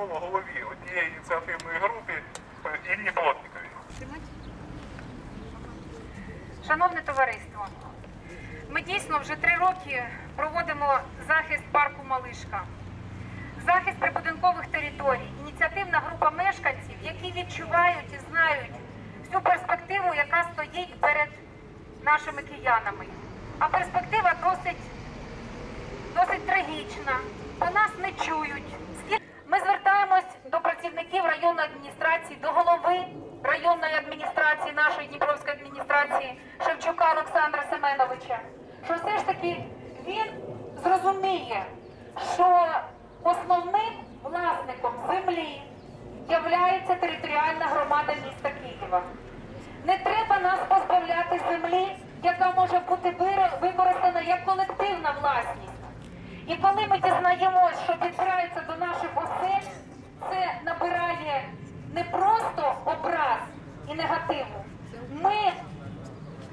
слово голові однієї ініціативної групи е, Інні Плотниковій. Шановне товариство, ми дійсно вже три роки проводимо захист парку Малишка, захист прибудинкових територій, ініціативна група мешканців, які відчувають і знають всю перспективу, яка стоїть перед нашими киянами. А перспектива досить, досить трагічна, бо нас не чують. Працівників районної адміністрації, до голови районної адміністрації, нашої Дніпровської адміністрації Шевчука Олександра Семеновича, що все ж таки він зрозуміє, що основним власником землі являється територіальна громада міста Києва. Не треба нас позбавляти землі, яка може бути використана як колективна власність. І коли ми дізнаємось, що підбираються до наших осель, це набирає не просто образ і негативу. Ми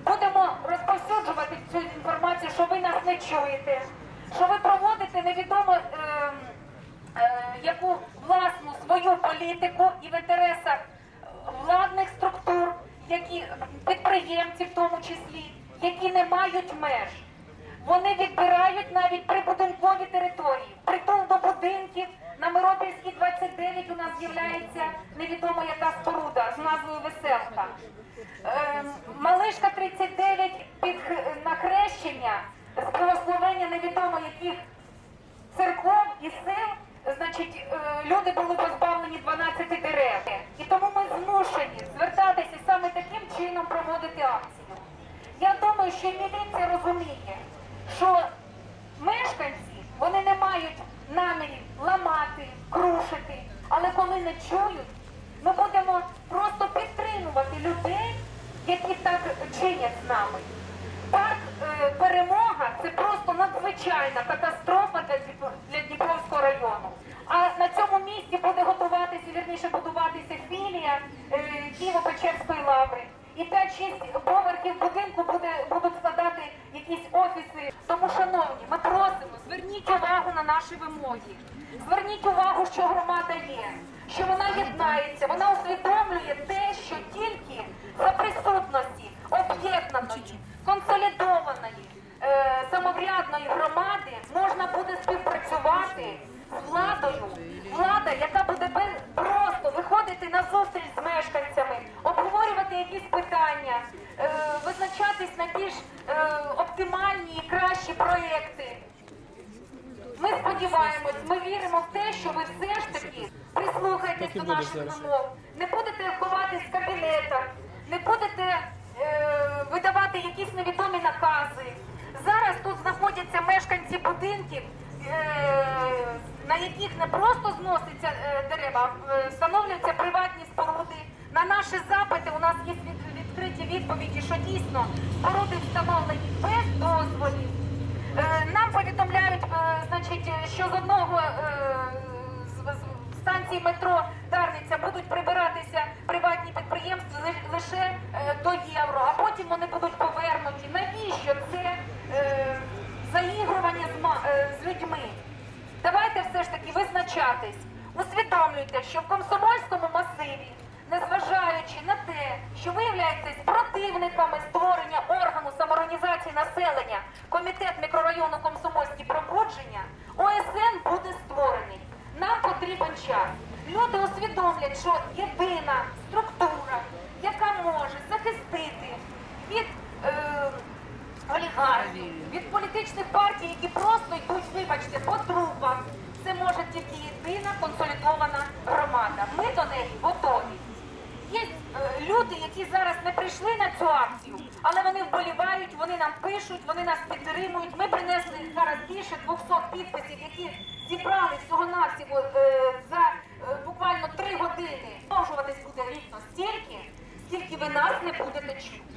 будемо розповсюджувати цю інформацію, що ви нас не чуєте, що ви проводите невідомо е, е, яку власну свою політику і в інтересах владних структур, які підприємці в тому числі, які не мають меж. Вони відбирають навіть прибудинкові території. Притул до будинків на Миропільській 29 у нас з'являється невідомо яка споруда з назвою Веселка. Ем, Малишка 39 під на хрещення з благословення невідомо яких церков і сил, значить, е, люди були позбавлені 12 дерев. І тому ми змушені звертатися саме таким чином проводити акцію. Я думаю, що міліція розуміє, що мешканці вони не мають намірів ламати, крушити, але коли не чують, ми будемо просто підтримувати людей, які так чинять з нами. Парк е, перемога це просто надзвичайна катастрофа для, для Дніпровського району. А на цьому місці буде готуватися, вірніше будуватися філія е, Києво-Печерської лаври. І 5-6 поверхів будинку буде, будуть складати якісь офіси. Тому, шановні, ми просимо, зверніть увагу на наші вимоги. Зверніть увагу, що громада є, що вона єднається, вона усвідомлює те, що тільки за присутності об'єднаної, консолідованої, е, самоврядної громади можна буде співпрацювати з владою. Влада, яка буде просто виходити на зустріч з мешканцями, обговорювати якісь питання, е, визначатись на більш е, оптимальні і кращі проекти. Ми сподіваємось, ми віримо в те, що ви все ж таки прислухаєтесь до наших вимог, не будете ховатись в кабінетах, не будете е, видавати якісь невідомі накази. Зараз тут знаходяться мешканці будинків, е, на яких не просто зносяться е, дерева, а е, встановлюються приватні споруди. На наші запити у нас є від- відкриті відповіді, що дійсно споруди встановлені без дозволів. Е, Нам значить, що з одного е, станції метро Дарниця будуть прибиратися приватні підприємства лише е, до євро, а потім вони будуть повернуті. Навіщо це е, заігрування з, е, людьми? Давайте все ж таки визначатись. Усвідомлюйте, що в комсомольському масиві, незважаючи на те, що ви являєтесь противниками створення органу самоорганізації населення, комітет мікрорайону Комсомольські час. Люди усвідомлять, що єдина структура, яка може захистити від. Е, олігархів, від політичних партій, які просто йдуть, вибачте, по трупах. Це може тільки єдина консолідована громада. Ми до неї готові. Є е, люди, які зараз не прийшли на цю акцію, але вони вболівають, вони нам пишуть, вони нас підтримують. Ми принесли зараз більше 200 підписів, які зібрали всього-навсього е, буквально три буде рівно стільки, скільки ви нас не будете чути.